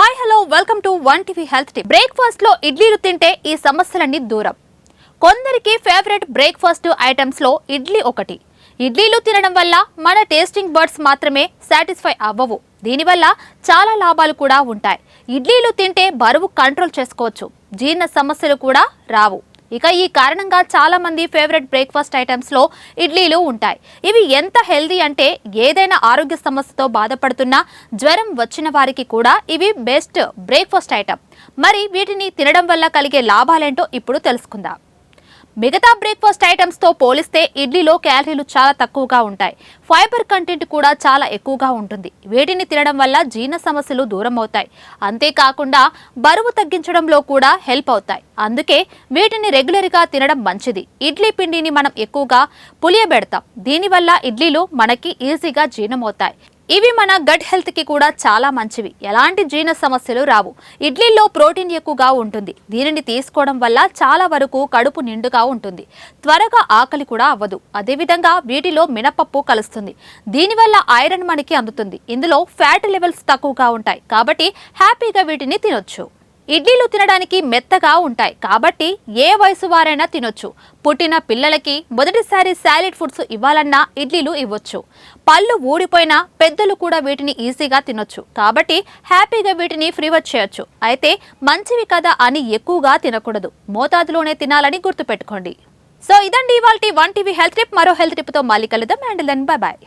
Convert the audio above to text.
Hi hello welcome to one TV health tip బ్రేక్ఫాస్ట్లో ఇడ్లీలు తింటే ఈ సమస్యలన్నీ దూరం. కొందరికి ఫేవరెట్ బ్రేక్ఫాస్ట్ ఐటమ్స్లో ఇడ్లీ ఒకటి. ఇడ్లీలు తినడం వల్ల మన టేస్టింగ్ బర్డ్స్ మాత్రమే సాటిస్ఫై అవ్వవు. దీనివల్ల చాలా లాభాలు కూడా ఉంటాయి. ఇడ్లీలు తింటే బరువు కంట్రోల్ చేసుకోవచ్చు. జీర్ణ సమస్యలు కూడా రావు. ఇక ఈ కారణంగా చాలా మంది ఫేవరెట్ బ్రేక్ఫాస్ట్ ఐటమ్స్లో ఇడ్లీలు ఉంటాయి. ఇవి ఎంత హెల్దీ అంటే ఏదైనా ఆరోగ్య సమస్యతో బాధపడుతున్నా జ్వరం వచ్చిన వారికి కూడా ఇవి బెస్ట్ బ్రేక్ఫాస్ట్ ఐటమ్ మరి వీటిని తినడం వల్ల కలిగే లాభాలేంటో ఇప్పుడు తెలుసుకుందాం. మిగతా బ్రేక్ఫాస్ట్ ఐటమ్స్తో పోలిస్తే ఇడ్లీలో క్యాలరీలు చాలా తక్కువగా ఉంటాయి. ఫైబర్ కంటెంట్ కూడా చాలా ఎక్కువగా ఉంటుంది. వేటిని తినడం వల్ల జీర్ణ సమస్యలు దూరం అవుతాయి. అంతేకాకుండా బరువు తగ్గించడంలో కూడా హెల్ప్ అవుతాయి. అందుకే వీటిని రెగ్యులర్గా తినడం మంచిది. ఇడ్లీ పిండిని మనం ఎక్కువగా పులియబెడతాం. దీనివల్ల ఇడ్లీలు మనకి ఈజీగా జీర్ణమవుతాయి. ఇవి మన గట్ హెల్త్కి కూడా చాలా మంచివి. ఎలాంటి జీర్ణ సమస్యలు రావు. ఇడ్లీలో ప్రోటీన్ ఎక్కువగా ఉంటుంది. దీనిని తీసుకోవడం వల్ల చాలా వరకు కడుపు నిండుగా ఉంటుంది. త్వరగా ఆకలి కూడా అవ్వదు. అదేవిధంగా వీటిలో మినపప్పు కలుస్తుంది. దీనివల్ల ఐరన్ మనకి అందుతుంది. ఇందులో ఫ్యాట్ లెవెల్స్ తక్కువగా ఉంటాయి. కాబట్టి హ్యాపీగా వీటిని తినొచ్చు. ఇడ్లీలు తినడానికి మెత్తగా ఉంటాయి. కాబట్టి ఏ వయసు వారైనా తినొచ్చు. పుట్టిన పిల్లలకి మొదటిసారి సాలిడ్ ఫుడ్స్ ఇవ్వాలన్నా ఇడ్లీలు ఇవ్వచ్చు. పళ్ళు ఊడిపోయినా పెద్దలు కూడా వీటిని ఈజీగా తినొచ్చు. కాబట్టి హ్యాపీగా వీటిని ఫ్రీవర్ చేయొచ్చు. అయితే మంచివి కదా అని ఎక్కువగా తినకూడదు. మోతాదులోనే తినాలని గుర్తుపెట్టుకోండి. సో ఇదండి ఇవాళ వన్ టీవీ హెల్త్ ట్రిప్ మరో హెల్త్ ట్రిప్తో మళ్ళీ కలుద్దాం. And then bye bye